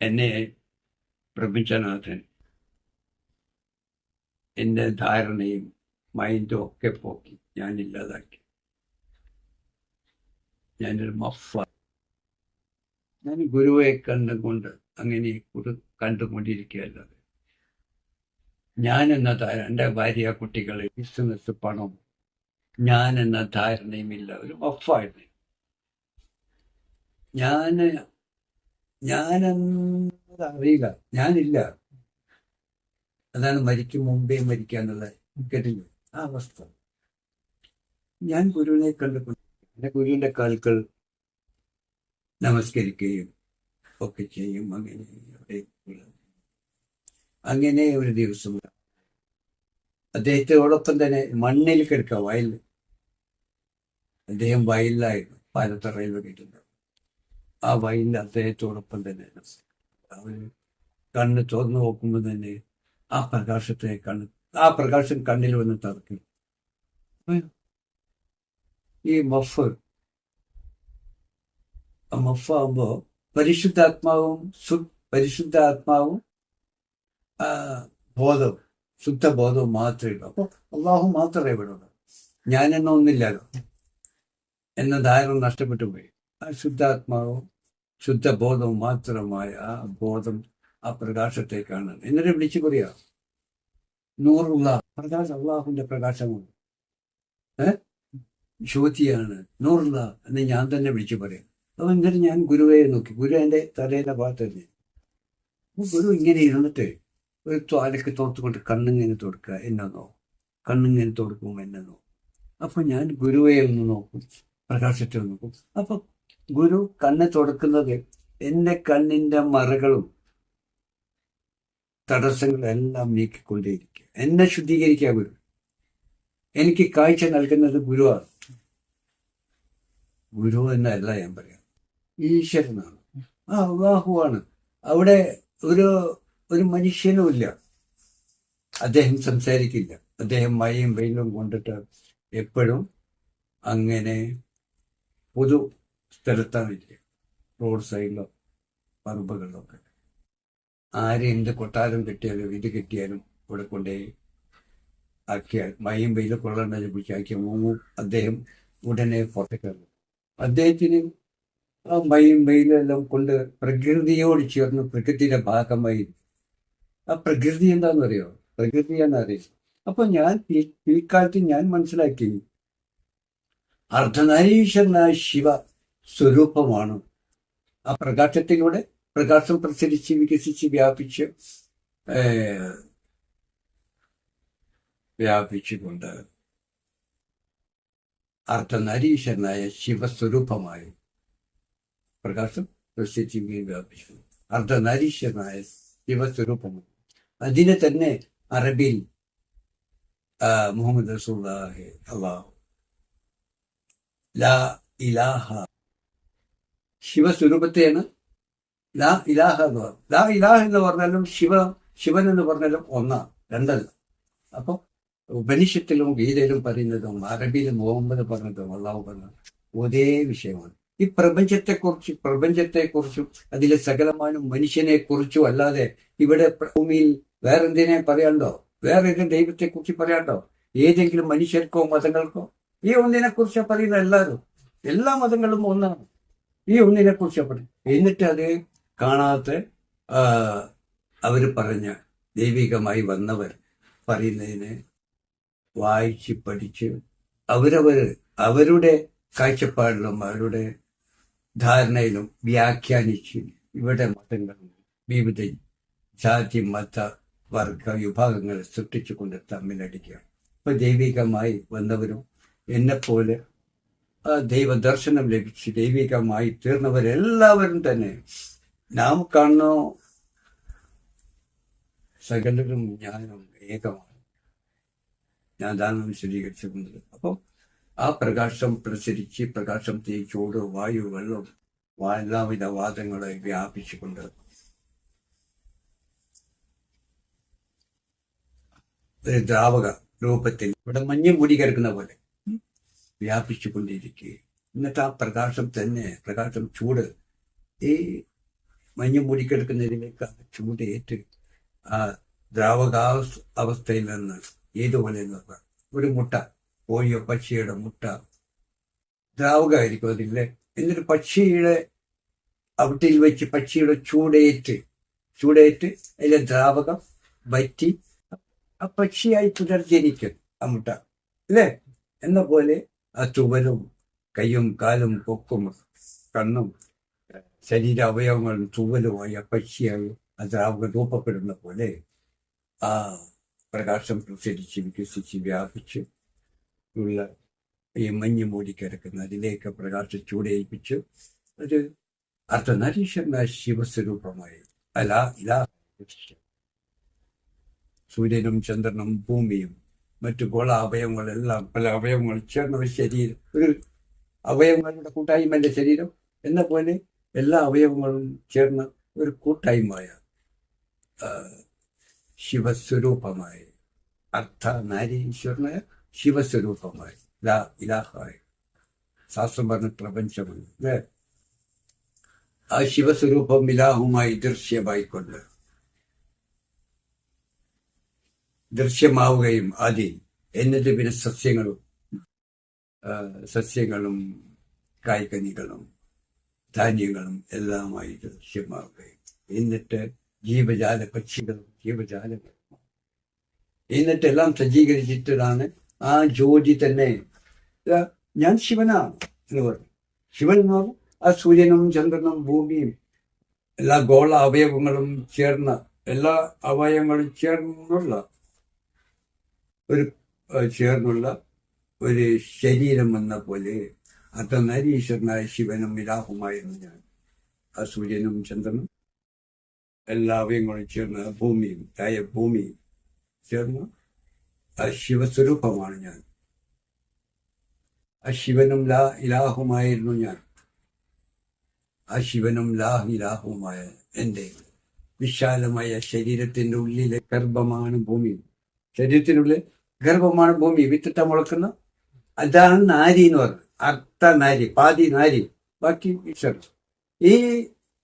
എന്നെ പ്രപഞ്ചനാഥൻ എന്റെ ധാരണയും മൈൻഡും ഒക്കെ പോക്കി ഞാൻ ഇല്ലാതാക്കി. ഞാനൊരു മഫ ഞാൻ ഗുരുവെ കണ്ടുകൊണ്ട് അങ്ങനെ കുറു കണ്ടുകൊണ്ടിരിക്കുകയല്ലാതെ ഞാൻ എന്ന ധാരണ എന്റെ ഭാര്യ കുട്ടികൾ ബിസിനസ് പണം ഞാൻ എന്ന ധാരണയും ഇല്ല ഒരു മഫായിരുന്നു ഞാൻ ഞാനെന്നത് അറിയില്ല. ഞാനില്ല. അതാണ് മരിക്കും മുമ്പേ മരിക്കാന്നുള്ള കേട്ടില്ല ആ അവസ്ഥ. ഞാൻ ഗുരുവിനെ കണ്ടുകൊണ്ട് എന്റെ ഗുരുവിന്റെ കാൽക്കൾ നമസ്കരിക്കുകയും ഒക്കെ ചെയ്യും. അങ്ങനെ അങ്ങനെ ഒരു ദിവസം അദ്ദേഹത്തോടൊപ്പം തന്നെ മണ്ണിൽ കിടക്കുക വയലിൽ. അദ്ദേഹം വയലിലായിരുന്നു. പാലത്തറയിൽ വേണ്ടിയിട്ടുണ്ട് ആ വയലിൽ അദ്ദേഹത്തോടൊപ്പം തന്നെ അവർ കണ്ണ് തുറന്നു നോക്കുമ്പോൾ തന്നെ ആ പ്രകാശത്തെ കണ്ണ് ആ പ്രകാശം കണ്ണിൽ വന്ന് തറക്കി ഈ മഫ് ആ മഫ് ആകുമ്പോ പരിശുദ്ധാത്മാവും സു പരിശുദ്ധാത്മാവും ബോധവും ശുദ്ധബോധവും മാത്രമേ ഉള്ളൂ. അപ്പൊ അള്ളാഹു മാത്രമേ ഇവിടെ ഉള്ളൂ. ഞാനെന്ന ഒന്നില്ലല്ലോ. എന്ന ധാരണ നഷ്ടപ്പെട്ടു പോയി. ആ ശുദ്ധാത്മാവും ശുദ്ധബോധവും മാത്രമായ ആ ബോധം ആ പ്രകാശത്തേക്കാണ്. എന്നിട്ട് വിളിച്ചു പറയാ. നൂറുള്ള പ്രകാശം അള്ളാഹുവിന്റെ പ്രകാശമാണ്. ഏ? ജ്യോതിയാണ്. നൂറുള്ള എന്ന് ഞാൻ തന്നെ വിളിച്ചു പറയാം. അപ്പൊ എന്നിട്ട് ഞാൻ ഗുരുവയെ നോക്കി. ഗുരു എന്റെ തലയുടെ ഭാഗത്ത് തന്നെ. ഗുരു ഇങ്ങനെ ഇരുന്നിട്ട് ഒരു ത്വാലക്ക് തോർത്തുകൊണ്ട് കണ്ണിങ്ങനെ തോടുക്കുക. എന്നോ കണ്ണിങ്ങനെ തോടുക്കും എന്നോ അപ്പൊ ഞാൻ ഗുരുവയെ ഒന്ന് നോക്കും. പ്രകാശത്തെ നോക്കും. അപ്പൊ ഗുരു കണ്ണ് തുടക്കുന്നത് എന്റെ കണ്ണിന്റെ മറകളും തടസ്സങ്ങളെല്ലാം നീക്കിക്കൊണ്ടേയിരിക്കുക. എന്നെ ശുദ്ധീകരിക്കുക ഗുരു. എനിക്ക് കാഴ്ച നൽകുന്നത് ഗുരുവാണ്. ഗുരു എന്നല്ല ഞാൻ പറയാം ഈശ്വരനാണ്. ആ അള്ളാഹുവാണ്. അവിടെ ഒരു ഒരു മനുഷ്യനുമില്ല അദ്ദേഹം സംസാരിക്കില്ല. അദ്ദേഹം മയയും വെയിലും കൊണ്ടിട്ട് എപ്പോഴും അങ്ങനെ പൊതു സ്ഥലത്താണ് റോഡ് സൈഡിലോ പറമ്പുകളിലോ ഒക്കെ ആര് എന്ത് കൊട്ടാരം കിട്ടിയാലും ഇത് കിട്ടിയാലും ഇവിടെ കൊണ്ടുപോയി ആക്കിയാൽ മയും വെയിലും പിടിച്ച് പിടിച്ചാക്കിയ മൂന്നും അദ്ദേഹം ഉടനെ പുറത്തേക്കാണ് അദ്ദേഹത്തിന് ആ മയം വെയിലെല്ലാം കൊണ്ട് പ്രകൃതിയോട് ചേർന്ന് പ്രകൃതിയുടെ ഭാഗമായി. ആ പ്രകൃതി എന്താണെന്ന് അറിയോ പ്രകൃതിയാണ് അറിയാം അപ്പൊ ഞാൻ ഈ- പിൽക്കാലത്ത് ഞാൻ മനസ്സിലാക്കി. അർദ്ധനാരീശ്വരനായ ശിവ സ്വരൂപമാണ്. ആ പ്രകാശത്തിലൂടെ പ്രകാശം പ്രസരിച്ച് വികസിച്ച് വ്യാപിച്ച് വ്യാപിച്ചുകൊണ്ട് അർദ്ധനരീശനായ ശിവസ്വരൂപമായി പ്രകാശം ഇങ്ങനെ വ്യാപിച്ചു. അർദ്ധനരീശനായ ശിവസ്വരൂപമാണ് അതിനെ തന്നെ അറബിയിൽ മുഹമ്മദ് റസൂലുള്ളാഹി അള്ളാഹു ലാ ഇലാഹ ശിവസ്വരൂപത്തെയാണ് ലാ ഇലാഹ എന്ന് പറയുന്നത് ലാ ഇലാഹ എന്ന് പറഞ്ഞാലും ശിവ ശിവൻ എന്ന് പറഞ്ഞാലും ഒന്നാണ് രണ്ടല്ല. അപ്പൊ ഉപനിഷത്തിലും ഗീതയിലും പറയുന്നതും അറബിയിലും മുഹമ്മദ് പറഞ്ഞതും അള്ളാഹു പറഞ്ഞതും ഒരേ വിഷയമാണ്. ഈ പ്രപഞ്ചത്തെക്കുറിച്ച് പ്രപഞ്ചത്തെക്കുറിച്ചും അതിലെ സകലമാനും മനുഷ്യനെ കുറിച്ചും അല്ലാതെ ഇവിടെ ഭൂമിയിൽ വേറെന്തിനെ പറയാണ്ടോ? വേറെ ഏതെങ്കിലും ദൈവത്തെ കുറിച്ച് പറയാണ്ടോ? ഏതെങ്കിലും മനുഷ്യർക്കോ മതങ്ങൾക്കോ? ഈ ഒന്നിനെ കുറിച്ച് പറയുന്ന എല്ലാവരും. എല്ലാ മതങ്ങളും ഒന്നാണ്. ഈ ഒന്നിനെ കുറിച്ച് പറയും എന്നിട്ട് അത് കാണാത്ത അവർ പറഞ്ഞ ദൈവികമായി വന്നവർ പറയുന്നതിനെ വായിച്ച് പഠിച്ച് അവരവർ അവരുടെ കാഴ്ചപ്പാടിലും അവരുടെ ധാരണയിലും വ്യാഖ്യാനിച്ച് ഇവിടെ മതങ്ങൾ വിവിധ ജാതി മത വർഗ വിഭാഗങ്ങളെ സൃഷ്ടിച്ചുകൊണ്ട് തമ്മിലടിക്കുക. ഇപ്പൊ ദൈവികമായി വന്നവരും എന്നെപ്പോലെ ദൈവദർശനം ലഭിച്ച് ദൈവികമായി തീർന്നവരെല്ലാവരും തന്നെ നാം കാണുന്ന സകലരും ഞാനും ഏകമാണ്. ഞാൻ അതാണ് വിശദീകരിച്ചിരുന്നത് അപ്പം ആ പ്രകാശം പ്രസരിച്ച് പ്രകാശം തേച്ചോട് വായു വെള്ളം എല്ലാവിധ വാദങ്ങളെ വ്യാപിച്ചുകൊണ്ട് ഒരു ദ്രാവക രൂപത്തിൽ ഇവിടെ മഞ്ഞ് മൂടി കിടക്കുന്ന പോലെ വ്യാപിച്ചുകൊണ്ടിരിക്കുക എന്നിട്ട് ആ പ്രകാശം തന്നെ പ്രകാശം ചൂട് ഈ മഞ്ഞ് മൂടിക്കിടക്കുന്നതിലേക്ക് ആ ചൂട് ഏറ്റ് ആ ദ്രാവകാവസ് അവസ്ഥയിൽ നിന്ന് ഏതുപോലെ എന്ന് ഒരു മുട്ട കോഴിയോ പക്ഷിയുടെ മുട്ട ദ്രാവകമായിരിക്കും അതില്ലേ എന്നിട്ട് പക്ഷിയുടെ അവിട്ടിൽ വെച്ച് പക്ഷിയുടെ ചൂടേറ്റ് ചൂടേറ്റ് അതിലെ ദ്രാവകം വറ്റി ആ പക്ഷിയായി പുനർജനിക്കും ആ മുട്ട. അല്ലേ? എന്ന പോലെ ആ ചുവരും കയ്യും കാലും കൊക്കും കണ്ണും ശരീര അവയവങ്ങളും ആ പക്ഷിയായി ആ ദ്രാവകം രൂപപ്പെടുന്ന പോലെ ആ പ്രകാശം പ്രസരിച്ച് വികസിച്ച് വ്യാപിച്ച് ഉള്ള ഈ മഞ്ഞ് മൂടിക്കിടക്കുന്ന അതിലേക്ക് പ്രകാശം ചൂടേൽപ്പിച്ച് ഒരു അർദ്ധനരീശ്വരനായ ശിവസ്വരൂപമായി. അല്ല ഇതാ സൂര്യനും ചന്ദ്രനും ഭൂമിയും മറ്റു ഗോള അവയവങ്ങളെല്ലാം പല അവയവങ്ങൾ ചേർന്ന ഒരു ശരീരം. ഒരു അവയവങ്ങളുടെ കൂട്ടായ്മന്റെ ശരീരം എന്ന പോലെ എല്ലാ അവയവങ്ങളും ചേർന്ന ഒരു കൂട്ടായ്മയ ശിവസ്വരൂപമായ അർത്ഥ നാരീശ്വരനായ ശിവസ്വരൂപമായി ലാ ഇലാഹായി ശാസ്ത്രം പറഞ്ഞ പ്രപഞ്ചമാണ് ആ ശിവസ്വരൂപം ഇലാഹുമായി ദൃശ്യമായിക്കൊണ്ട് ദൃശ്യമാവുകയും ആദ്യം എന്നിട്ട് പിന്നെ സസ്യങ്ങളും സസ്യങ്ങളും കായ്കനികളും ധാന്യങ്ങളും എല്ലാമായി ദൃശ്യമാവുകയും. എന്നിട്ട് ജീവജാല പക്ഷികളും ജീവജാലങ്ങളും എന്നിട്ടെല്ലാം സജ്ജീകരിച്ചിട്ടാണ് ആ ജ്യോതി തന്നെ ഞാൻ ശിവനാണ് എന്ന് പറഞ്ഞു. ശിവൻ എന്ന് പറഞ്ഞു ആ സൂര്യനും ചന്ദ്രനും ഭൂമിയും എല്ലാ ഗോള അവയവങ്ങളും ചേർന്ന എല്ലാ അവയവങ്ങളും ചേർന്നുള്ള ഒരു ചേർന്നുള്ള ഒരു ശരീരം എന്ന പോലെ അർദ്ധനരീശ്വരനായ ശിവനും വിരാഹുമായിരുന്നു ഞാൻ. ആ സൂര്യനും ചന്ദ്രനും എല്ലാവരെയും കൂടി ചേർന്ന ഭൂമിയും തായ ഭൂമിയും ചേർന്ന് ആ ശിവസ്വരൂപമാണ് ഞാൻ. ആ ശിവനും ലാ ഇലാഹുമായിരുന്നു ഞാൻ. ആ ശിവനും ലാ ഇലാഹുമായ എന്റെ വിശാലമായ ശരീരത്തിന്റെ ഉള്ളിലെ ഗർഭമാണ് ഭൂമി. ശരീരത്തിനുള്ളിൽ ഗർഭമാണ് ഭൂമി വിത്തിട്ട മുളക്കുന്ന. അതാണ് നാരി എന്ന് പറഞ്ഞത് അർത്ഥ നാരി പാതി നാരി. ബാക്കി ഈശ്വരൻ ഈ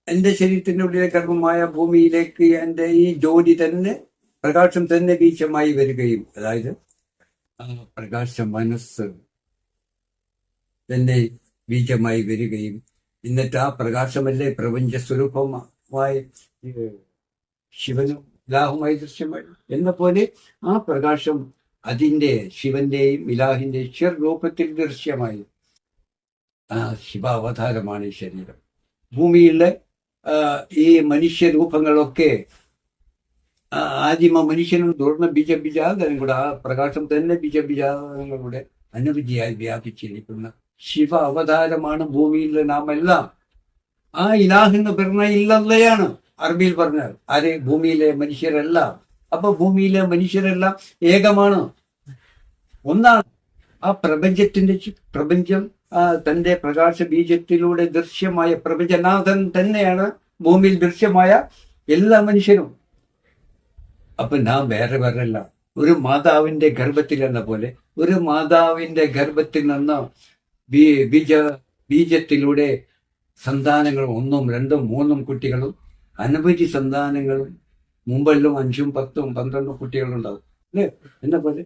എന്റെ ശരീരത്തിന്റെ ഉള്ളിലെ ഗർഭമായ ഭൂമിയിലേക്ക് എന്റെ ഈ ജോലി തന്നെ പ്രകാശം തന്നെ ബീജമായി വരികയും അതായത് പ്രകാശ മനസ്സ് തന്നെ ബീജമായി വരികയും എന്നിട്ട് ആ പ്രകാശമല്ലേ പ്രപഞ്ച സ്വരൂപമായി ശിവനും ലാഹുമായി ദൃശ്യമായി. എന്ന പോലെ ആ പ്രകാശം അതിന്റെ ശിവന്റെയും ഇലാഹിന്റെയും ചെർ രൂപത്തിൽ ദൃശ്യമായി. ആ ശിവാവതാരമാണ് ഈ ശരീരം. ഭൂമിയിലെ ഈ മനുഷ്യരൂപങ്ങളൊക്കെ ആദിമ മനുഷ്യനും തുറന്ന ബീജ കൂടെ ആ പ്രകാശം തന്നെ ബീജ ബീജാതരങ്ങളുടെ അനുഭൂതിയായി വ്യാപിച്ചിരിക്കുന്ന ശിവ അവതാരമാണ് ഭൂമിയിലെ നാം എല്ലാം ആ ഇലാഹ് എന്ന് പറഞ്ഞ ഇല്ലല്ലയാണ്. അറബിയിൽ പറഞ്ഞാൽ ആരെ? ഭൂമിയിലെ മനുഷ്യരെല്ലാം. അപ്പൊ ഭൂമിയിലെ മനുഷ്യരെല്ലാം ഏകമാണ്. ഒന്നാണ് ആ പ്രപഞ്ചത്തിന്റെ പ്രപഞ്ചം തന്റെ പ്രകാശ ബീജത്തിലൂടെ ദൃശ്യമായ പ്രപഞ്ചനാഥൻ തന്നെയാണ് ഭൂമിയിൽ ദൃശ്യമായ എല്ലാ മനുഷ്യരും. അപ്പൊ നാം വേറെ വേറെല്ല ഒരു മാതാവിന്റെ ഗർഭത്തിൽ എന്ന പോലെ ഒരു മാതാവിന്റെ ഗർഭത്തിൽ നിന്ന് ബീജ ബീജത്തിലൂടെ സന്താനങ്ങളും ഒന്നും രണ്ടും മൂന്നും കുട്ടികളും അനവധി സന്താനങ്ങളും മുമ്പെല്ലാം അഞ്ചും പത്തും പന്ത്രണ്ടും കുട്ടികളുണ്ടാവും. അല്ലേ? എന്നെ പോലെ?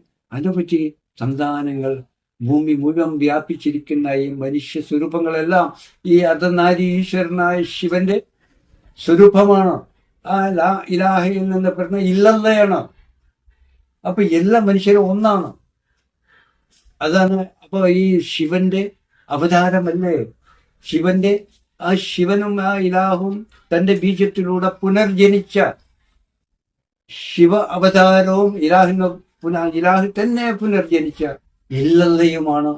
പറ്റി സന്താനങ്ങൾ ഭൂമി മുഴുവൻ വ്യാപിച്ചിരിക്കുന്ന ഈ മനുഷ്യ സ്വരൂപങ്ങളെല്ലാം ഈ അർദ്ധനാരി ഈശ്വരനായ ശിവന്റെ സ്വരൂപമാണ്. ആ ഇലാഹയിൽ നിന്ന് പറഞ്ഞ ഇല്ലല്ലയാണ്. അപ്പൊ എല്ലാ മനുഷ്യരും ഒന്നാണ്. അതാണ് അപ്പൊ ഈ ശിവന്റെ അവതാരമല്ലേ? ശിവന്റെ ആ ശിവനും ആ ഇലാഹും തന്റെ ബീജത്തിലൂടെ പുനർജനിച്ച ശിവ അവതാരവും ഇലാഹിന് പുന ഇലാഹ് തന്നെ പുനർജനിച്ച ഇല്ലല്ലയുമാണ്.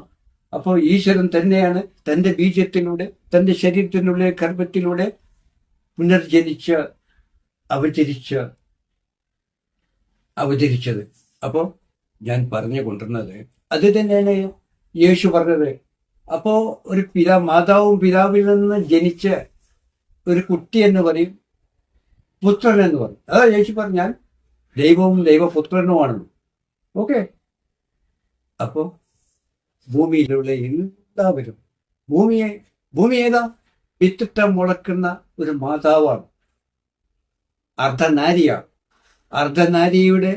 അപ്പോൾ ഈശ്വരൻ തന്നെയാണ് തന്റെ ബീജത്തിലൂടെ തന്റെ ശരീരത്തിനുള്ള ഗർഭത്തിലൂടെ പുനർജനിച്ച് അവതരിച്ച് അവതരിച്ചത്. അപ്പോൾ ഞാൻ പറഞ്ഞു കൊണ്ടുവന്നത് അത് തന്നെയാണ് യേശു പറഞ്ഞത്. അപ്പോ ഒരു പിതാ മാതാവും പിതാവിൽ നിന്ന് ജനിച്ച ഒരു കുട്ടി എന്ന് പറയും പുത്രൻ എന്ന് പറയും. അതാ യേശു പറഞ്ഞാൽ ദൈവവും ദൈവപുത്രനുമാണല്ലോ ഓക്കെ അപ്പോ ഭൂമിയിലുള്ള എല്ലാവരും ഭൂമിയെ ഭൂമി ഏതാ? വിത്തിട്ട മുളക്കുന്ന ഒരു മാതാവാണ്. അർദ്ധനാരിയാണ്. അർദ്ധനാരിയുടെ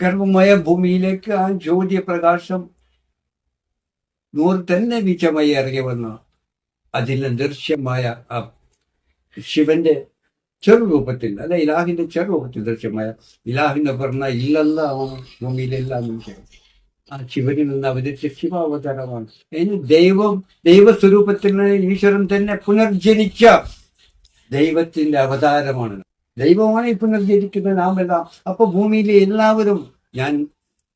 ഗർഭമായ ഭൂമിയിലേക്ക് ആ ജ്യോതിപ്രകാശം നൂറ് തന്നെ വിജമായി ഇറങ്ങി വന്ന അതിലെ ദൃശ്യമായ ആ ശിവന്റെ ചെറുരൂപത്തിൽ അല്ലെ ഇലാഹിന്റെ ചെറുരൂപത്തിൽ ദൃശ്യമായ ഇലാഹിന്റെ പറഞ്ഞ ഇല്ലല്ല ഭൂമിയിലില്ല എന്ന് ആ ശിവനിൽ നിന്ന് അവതരിച്ച ശിവാവതാരമാണ്. ഇനി ദൈവം ദൈവസ്വരൂപത്തിന് ഈശ്വരൻ തന്നെ പുനർജനിച്ച ദൈവത്തിന്റെ അവതാരമാണ്. ദൈവമാണ് ഈ പുനർജനിക്കുന്ന നാം എല്ലാം അപ്പൊ ഭൂമിയിലെ എല്ലാവരും ഞാൻ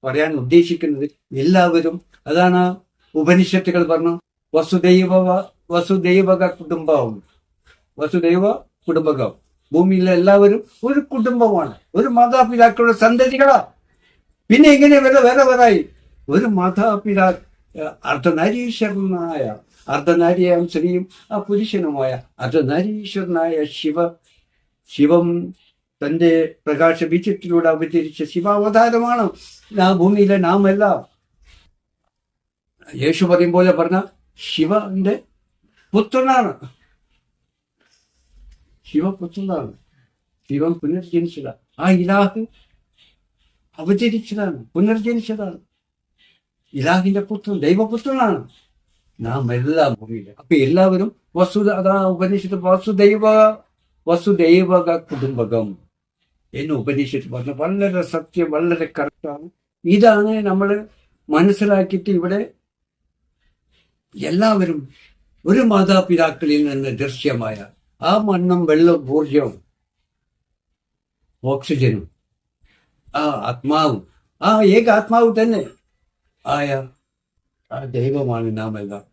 പറയാൻ ഉദ്ദേശിക്കുന്നത് എല്ലാവരും അതാണ് ഉപനിഷത്തുകൾ പറഞ്ഞു വസുദൈവ വസുദൈവക കുടുംബം. വസുദൈവ കുടുംബകം. ഭൂമിയിലെ എല്ലാവരും ഒരു കുടുംബമാണ്. ഒരു മാതാപിതാക്കളുടെ സന്തതികളാ പിന്നെ ഇങ്ങനെ വേറെ വേറെ വേറായി ഒരു മാതാപിതാ അർദ്ധനാരീശ്വരനായ അർദ്ധനാരിയായ സ്ത്രീയും ആ പുരുഷനുമായ അർദ്ധനാരീശ്വരനായ ശിവ ശിവം തന്റെ പ്രകാശ ബീജത്തിലൂടെ അവതരിച്ച ശിവാവതാരമാണ്. ആ ഭൂമിയിലെ നാമെല്ലാം. യേശു പറയും പോലെ പറഞ്ഞ ശിവന്റെ പുത്രനാണ്. ശിവപുത്രനാണ് ശിവൻ പുനർജനിച്ചതാണ് ആ ഇലാഹ് അവതരിച്ചതാണ് പുനർജനിച്ചതാണ് ഇലാഹിന്റെ പുത്രൻ ദൈവപുത്രനാണ് നാം എല്ലാ ഭൂമിയിൽ അപ്പൊ എല്ലാവരും വസു അതാ ഉപനിഷത്ത് വസുദൈവ വസുദൈവക കുടുംബകം എന്ന് ഉപനിഷത്ത് പറഞ്ഞു വളരെ സത്യം വളരെ കറക്റ്റാണ് ഇതാണ് നമ്മൾ മനസ്സിലാക്കിയിട്ട് ഇവിടെ എല്ലാവരും ഒരു മാതാപിതാക്കളിൽ നിന്ന് ദൃശ്യമായ ആ മണ്ണും വെള്ളവും ഊർജവും ഓക്സിജനും ആ ആത്മാവും ആ ഏക ആത്മാവ് തന്നെ ആയ ആ ദൈവമാണ് നാം എല്ലാം.